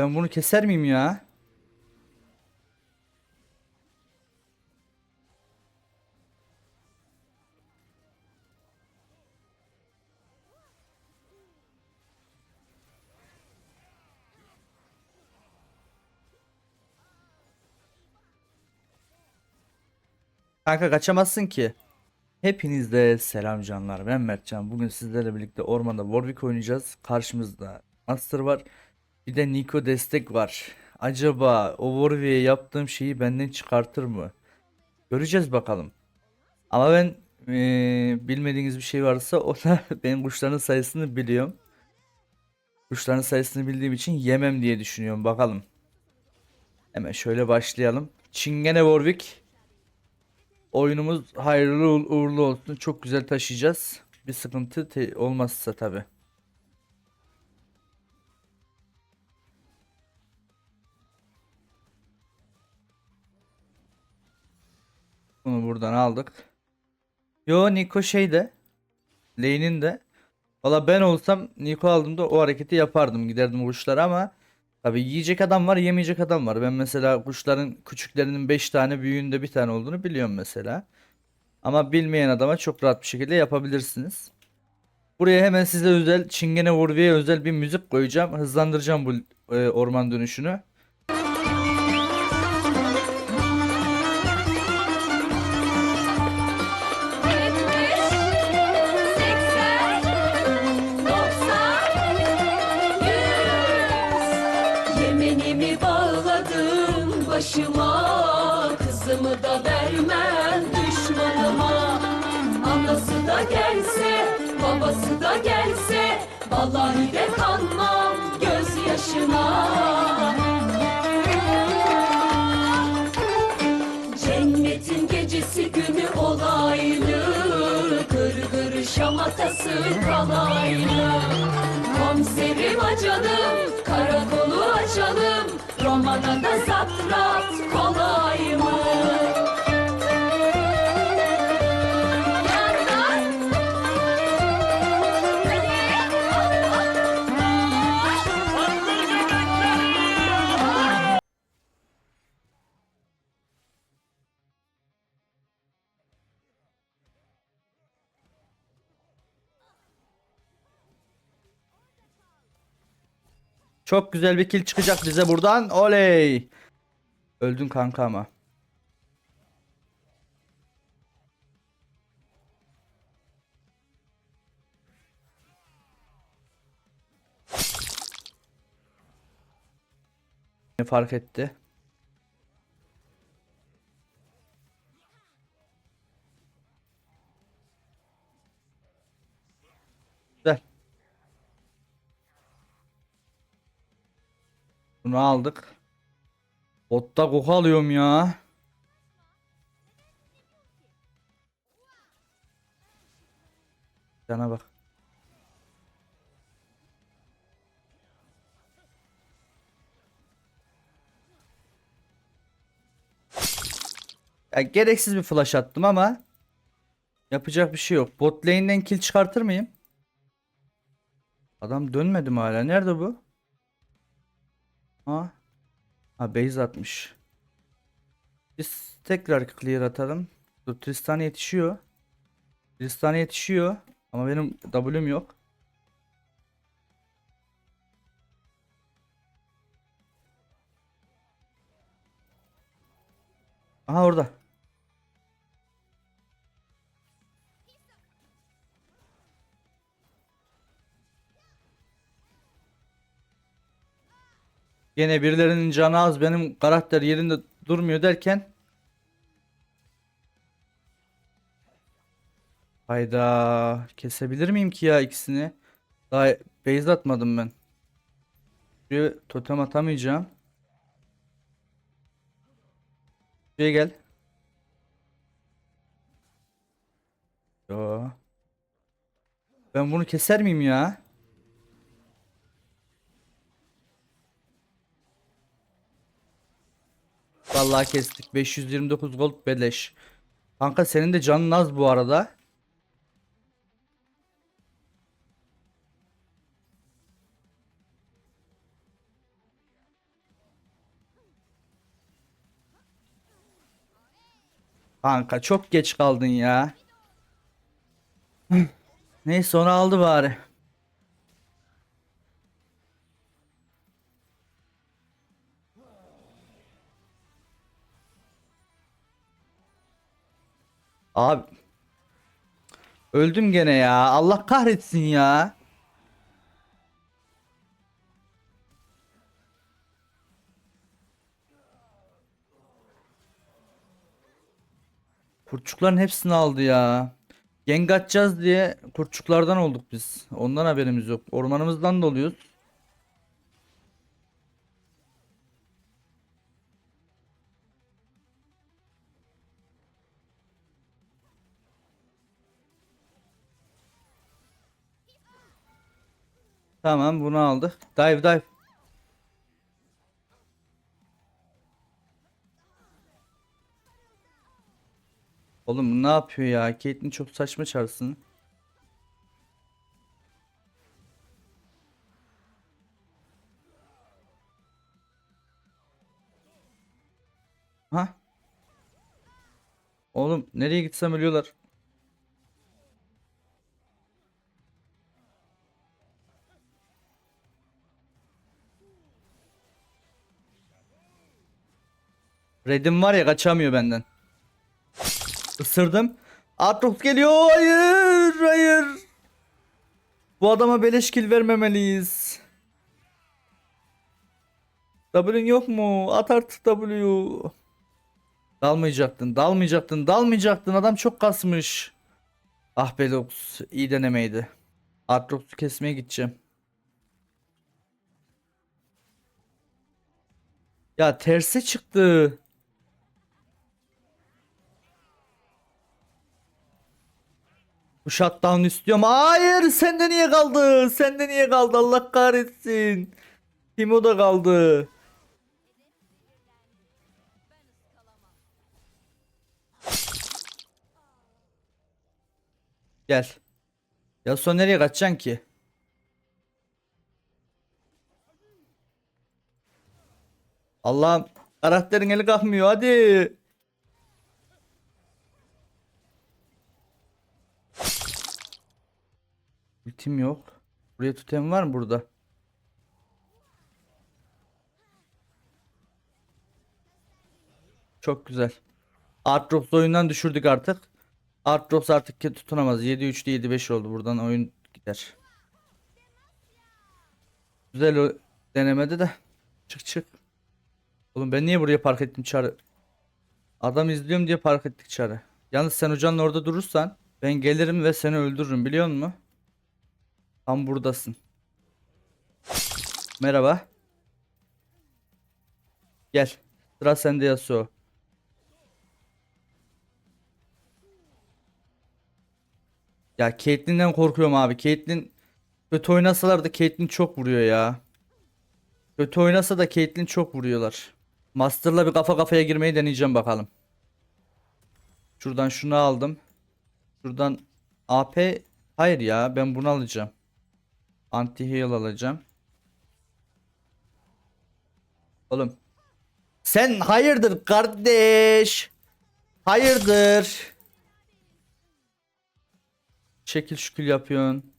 Ben bunu keser miyim ya? Kanka kaçamazsın ki. Hepinizde selam canlar. Ben Mertcan. Bugün sizlerle birlikte ormanda Warwick oynayacağız. Karşımızda Master var. Bir de Nico destek var. Acaba o Warwick'e yaptığım şeyi benden çıkartır mı? Göreceğiz bakalım. Ama ben eee, bilmediğiniz bir şey varsa o da ben kuşların sayısını biliyorum. Kuşların sayısını bildiğim için yemem diye düşünüyorum. Bakalım. Hemen şöyle başlayalım. Çingene Warwick. Oyunumuz hayırlı uğur- uğurlu olsun. Çok güzel taşıyacağız. Bir sıkıntı olmazsa tabi. Bunu buradan aldık. Yo Niko şeyde. Lane'in de. Valla ben olsam Niko aldığımda o hareketi yapardım. Giderdim kuşlara ama tabi yiyecek adam var yemeyecek adam var. Ben mesela kuşların küçüklerinin 5 tane büyüğünde bir tane olduğunu biliyorum mesela. Ama bilmeyen adama çok rahat bir şekilde yapabilirsiniz. Buraya hemen size özel Çingene Vurvi'ye özel bir müzik koyacağım. Hızlandıracağım bu e, orman dönüşünü. Başıma Kızımı da vermem düşmanıma. Anası da gelse babası da gelse Vallahi de kanmam gözyaşına Cennetin gecesi günü olaylı Gır gır şamatası kalaylı. Komiserim açalım, karakolu açalım Romana da zaptrat kolay mı? Çok güzel bir kill çıkacak bize buradan. Oley. Öldün kanka ama. Ne fark etti? Bunu aldık. Botta koku alıyorum ya. Cana bak. Ya gereksiz bir flash attım ama yapacak bir şey yok. Bot lane'den kill çıkartır mıyım? Adam dönmedi mi hala? Nerede bu? Ha? Ha base atmış. Biz tekrar clear atalım. Dur Tristan yetişiyor. Tristan yetişiyor. Ama benim W'm yok. Aha orada. Gene birilerinin canı az benim karakter yerinde durmuyor derken Hayda kesebilir miyim ki ya ikisini? Daha base atmadım ben. Şuraya totem atamayacağım. Şuraya gel. Yo. Ben bunu keser miyim ya? Vallahi kestik. 529 gold beleş. Kanka senin de canın az bu arada. Kanka çok geç kaldın ya. Neyse onu aldı bari. Abi. Öldüm gene ya. Allah kahretsin ya. Kurtçukların hepsini aldı ya. Gank atacağız diye kurtçuklardan olduk biz. Ondan haberimiz yok. Ormanımızdan doluyuz. Tamam bunu aldık. Dive dive. Oğlum bu ne yapıyor ya? Caitlyn çok saçma çarsın. Ha? Oğlum nereye gitsem ölüyorlar. Red'im var ya kaçamıyor benden. Isırdım. Aatrox geliyor. Hayır, hayır. Bu adama beleş kill vermemeliyiz. W'nin yok mu? At artık W. Dalmayacaktın, dalmayacaktın, dalmayacaktın. Adam çok kasmış. Ah be Lux, iyi denemeydi. Aatrox'u kesmeye gideceğim. Ya terse çıktı. Bu shutdown istiyorum. Hayır sende niye kaldı? Sende niye kaldı? Allah kahretsin. Timo da kaldı. Gel. Ya son nereye kaçacaksın ki? Allah'ım karakterin eli kalkmıyor hadi. Ultim yok. Buraya tutem var mı burada? Çok güzel. Aatrox oyundan düşürdük artık. Aatrox artık ki tutunamaz. 7-3'te 7-5 oldu. Buradan oyun gider. Güzel o denemede de. Çık çık. Oğlum ben niye buraya park ettim çarı? Adam izliyorum diye park ettik çarı. Yalnız sen hocanla orada durursan ben gelirim ve seni öldürürüm biliyor musun? Tam buradasın. Merhaba. Gel. Sıra sende Yasuo. Ya Caitlyn'den korkuyorum abi. Caitlyn kötü oynasalar da Caitlyn çok vuruyor ya. Kötü oynasa da Caitlyn çok vuruyorlar. Master'la bir kafa kafaya girmeyi deneyeceğim bakalım. Şuradan şunu aldım. Şuradan AP hayır ya ben bunu alacağım. Anti heal alacağım. Oğlum. Sen hayırdır kardeş? Hayırdır? Şekil şükül yapıyorsun.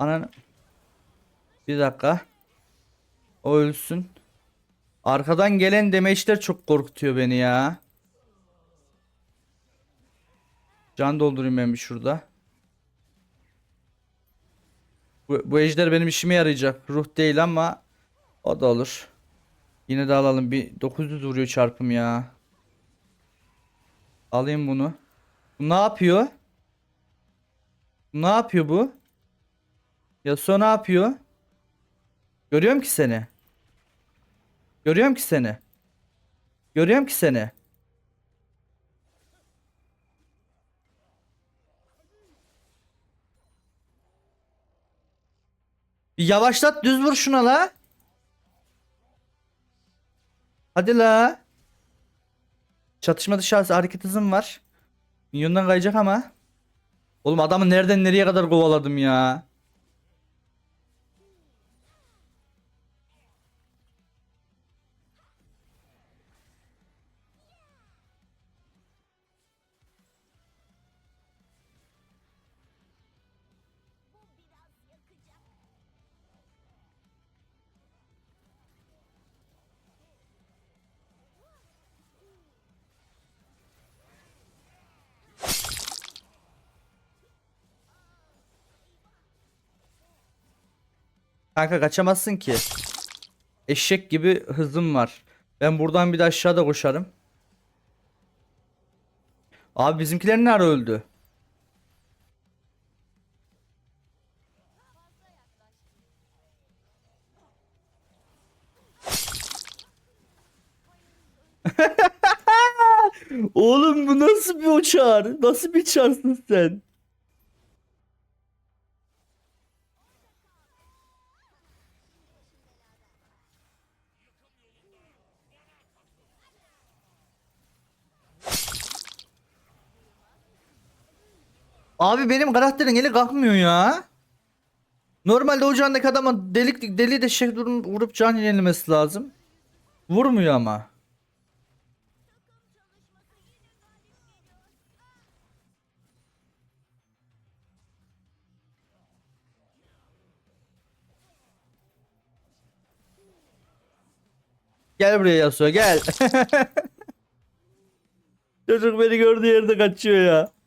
Ananı. Bir dakika. O ölsün. Arkadan gelen demeçler çok korkutuyor beni ya. Can doldurayım ben bir şurada. Bu, bu ejder benim işime yarayacak. Ruh değil ama o da olur. Yine de alalım. Bir 900 vuruyor çarpım ya. Alayım bunu. Bu ne yapıyor? Ne yapıyor bu? Yasuo ne yapıyor? Görüyorum ki seni. Görüyorum ki seni. Görüyorum ki seni. Bir yavaşlat düz vur şuna la. Hadi la. Çatışma dışı hareket hızım var. Minyondan kayacak ama. Oğlum adamı nereden nereye kadar kovaladım ya. Kanka kaçamazsın ki. Eşek gibi hızım var. Ben buradan bir de aşağıda koşarım. Abi bizimkiler nerede öldü? Oğlum bu nasıl bir uçar? Nasıl bir çarsın sen? Abi benim karakterin eli kalkmıyor ya. Normalde ocağındaki adama delik deli de şey durum vurup can yenilmesi lazım. Vurmuyor ama. Gel buraya Yasuo gel. Çocuk beni gördüğü yerde kaçıyor ya.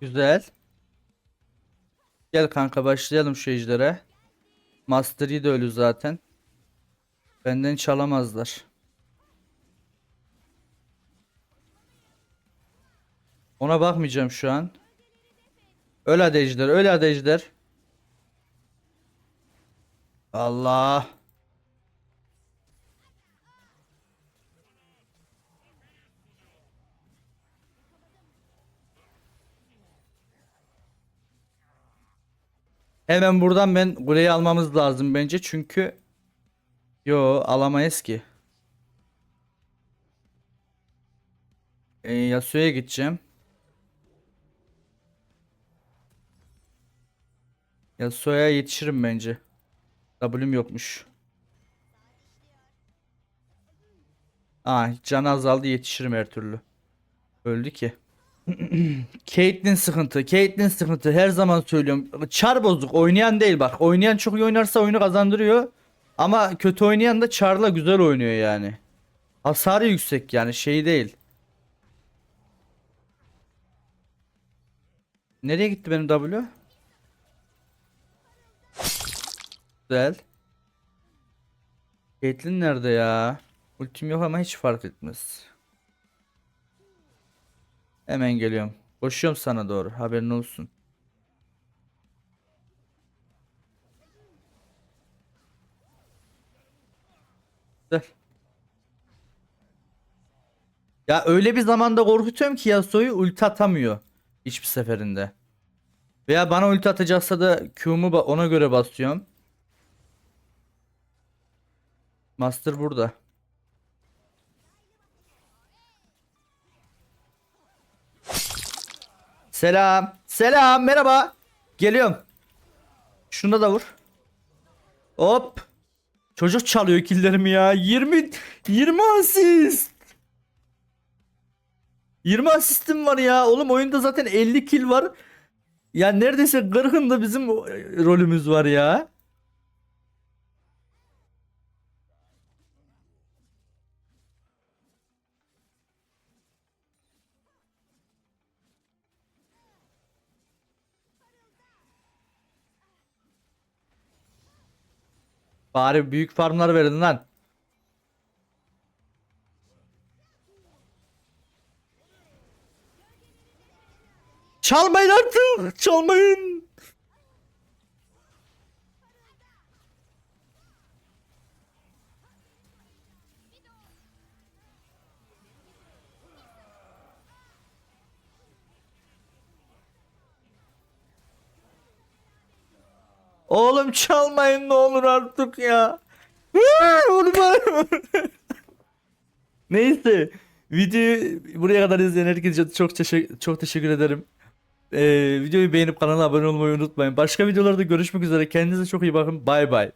Güzel. Gel kanka başlayalım şu ejdere. Master Yi de ölü zaten. Benden çalamazlar. Ona bakmayacağım şu an. Öl hadi ejder, öl hadi ejder. Allah. Hemen buradan ben kuleyi almamız lazım bence çünkü Yo alamayız ki. E, Yasuo'ya gideceğim. Yasuo'ya yetişirim bence. W'm yokmuş. Aa can azaldı yetişirim her türlü. Öldü ki. Caitlyn sıkıntı. Caitlyn sıkıntı. Her zaman söylüyorum. Çar bozuk. Oynayan değil bak. Oynayan çok iyi oynarsa oyunu kazandırıyor. Ama kötü oynayan da Char'la güzel oynuyor yani. Hasarı yüksek yani şey değil. Nereye gitti benim W? Güzel. Caitlyn nerede ya? Ultim yok ama hiç fark etmez. Hemen geliyorum. Koşuyorum sana doğru. Haberin olsun. Güzel. Ya öyle bir zamanda korkutuyorum ki Yasuo'yu ulti atamıyor. Hiçbir seferinde. Veya bana ulti atacaksa da Q'mu ona göre basıyorum. Master burada. Selam. Selam. Merhaba. Geliyorum. Şunda da vur. Hop. Çocuk çalıyor killerimi ya. 20 20 asist. 20 asistim var ya. Oğlum oyunda zaten 50 kill var. Ya neredeyse 40'ında bizim rolümüz var ya. Bari büyük farmlar verin lan. Çalmayın artık. Çalmayın. Oğlum çalmayın ne olur artık ya. Neyse. Videoyu buraya kadar izleyen herkese çok teşekkür, çok teşekkür ederim. Ee, videoyu beğenip kanala abone olmayı unutmayın. Başka videolarda görüşmek üzere. Kendinize çok iyi bakın. Bay bay.